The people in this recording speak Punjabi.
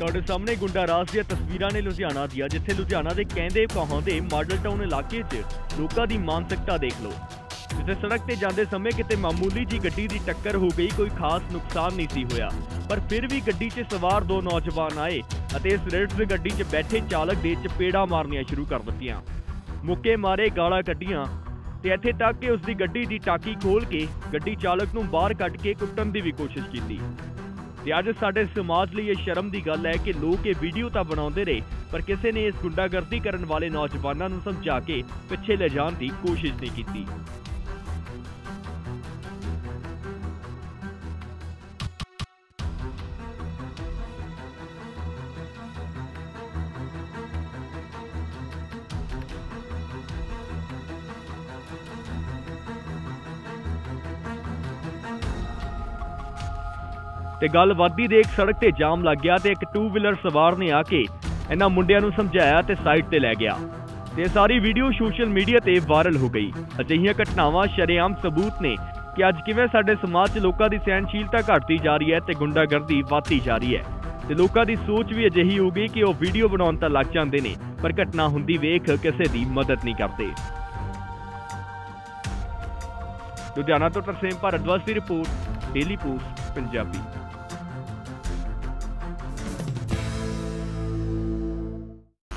ਤੁਹਾਡੇ ਸਾਹਮਣੇ ਗੁੰਡਾ ਰਾਜ ਦੀਆਂ ਤਸਵੀਰਾਂ ਨੇ ਲੁਧਿਆਣਾ ਦੀਆਂ, ਜਿੱਥੇ ਲੁਧਿਆਣਾ ਦੇ ਕਹਿੰਦੇ ਕਹਾਉਂਦੇ ਮਾਡਲ ਟਾਊਨ ਇਲਾਕੇ 'ਚ ਲੋਕਾਂ ਦੀ ਮਾਨਸਿਕਤਾ ਦੇਖ ਲਓ। ਜਿੱਥੇ ਸੜਕ ਤੇ ਜਾਂਦੇ ਸਮੇਂ ਕਿਤੇ ਮਾਮੂਲੀ ਜੀ ਗੱਡੀ ਦੀ ਟੱਕਰ ਹੋ ਗਈ, ਕੋਈ ਖਾਸ ਨੁਕਸਾਨ ਨਹੀਂ ਸੀ ਹੋਇਆ। ਪਰ ਫਿਰ ਵੀ ਗੱਡੀ 'ਚ ਸਵਾਰ ਦੋ ਨੌਜਵਾਨ ਆਏ ਅਤੇ ਇਸ ਰੇਡਸ ਗੱਡੀ 'ਚ ਬੈਠੇ ਚਾਲਕ ਦੇ ਚਪੇੜਾਂ ਮਾਰਨੀਆਂ ਸ਼ੁਰੂ ਕਰ ਦਿੱਤੀਆਂ। ਮੁੱਕੇ ਮਾਰੇ ਗਾਲਾਂ ਕੱਢੀਆਂ ਤੇ ਇੱਥੇ ਤੱਕ ਕਿ ਉਸ ਦੀ ਗੱਡੀ ਦੀ ਟਾਕੀ ਖੋਲ ਕੇ ਗੱਡੀ ਚਾਲਕ ਨੂੰ ਬਾਹਰ ਕੱਢ ਕੇ ਕੁੱਟਣ ਦੀ ਵੀ ਕੋਸ਼ਿਸ਼ ਕੀਤੀ। ਤੇ ਅੱਜ ਸਾਡੇ ਸਮਾਜ ਲਈ ਇਹ ਸ਼ਰਮ ਦੀ ਗੱਲ ਹੈ ਕਿ ਲੋਕ ਇਹ ਵੀਡੀਓ ਤਾਂ ਬਣਾਉਂਦੇ ਰਹੇ, ਪਰ ਕਿਸੇ ਨੇ ਇਸ ਗੁੰਡਾਗਰਦੀ ਕਰਨ ਵਾਲੇ ਨੌਜਵਾਨਾਂ ਨੂੰ ਸਮਝਾ ਕੇ ਪਿੱਛੇ ਲੈ ਜਾਣ ਦੀ ਕੋਸ਼ਿਸ਼ ਨਹੀਂ ਕੀਤੀ। ਤੇ ਗੱਲ ਵੱਧਦੀ ਦੇਖ ਸੜਕ ਤੇ ਜਾਮ ਲੱਗ ਗਿਆ ਤੇ ਇੱਕ ਟੂ ਵੀਲਰ ਸਵਾਰ ਨੇ ਆ ਕੇ ਇਹਨਾਂ ਮੁੰਡਿਆਂ ਨੂੰ ਸਮਝਾਇਆ ਤੇ ਸਾਈਡ ਤੇ ਲੈ ਗਿਆ। ਤੇ ਸਾਰੀ ਵੀਡੀਓ ਸੋਸ਼ਲ ਮੀਡੀਆ ਤੇ ਵਾਇਰਲ ਹੋ ਗਈ। ਅਜਿਹੀਆਂ ਘਟਨਾਵਾਂ ਸ਼ਰੇਆਮ ਸਬੂਤ ਨੇ ਕਿ ਅੱਜ ਕਿਵੇਂ ਸਾਡੇ ਸਮਾਜ 'ਚ ਲੋਕਾਂ ਦੀ ਸਹਿਨਸ਼ੀਲਤਾ ਘਟਦੀ ਜਾ ਰਹੀ ਹੈ ਤੇ ਗੁੰਡਾਗਰਦੀ ਵਧਦੀ ਜਾ ਰਹੀ ਹੈ। ਤੇ ਲੋਕਾਂ ਦੀ ਸੋਚ ਵੀ ਅਜਿਹੀ ਹੋ ਗਈ ਕਿ ਉਹ ਵੀਡੀਓ ਬਣਾਉਣ ਤਾਂ ਲੱਗ ਜਾਂਦੇ ਨੇ, ਪਰ ਘਟਨਾ ਹੁੰਦੀ ਵੇਖ ਕਿਸੇ ਦੀ ਮਦਦ ਨਹੀਂ ਕਰਦੇ। ਲੁਧਿਆਣਾ ਤੋਂ ਤਰਸੇਮ ਭਾਰਦਵਾਜ ਦੀ ਰਿਪੋਰਟ ਡੇਲੀ ਪੋਸਟ ਪੰਜਾਬੀ।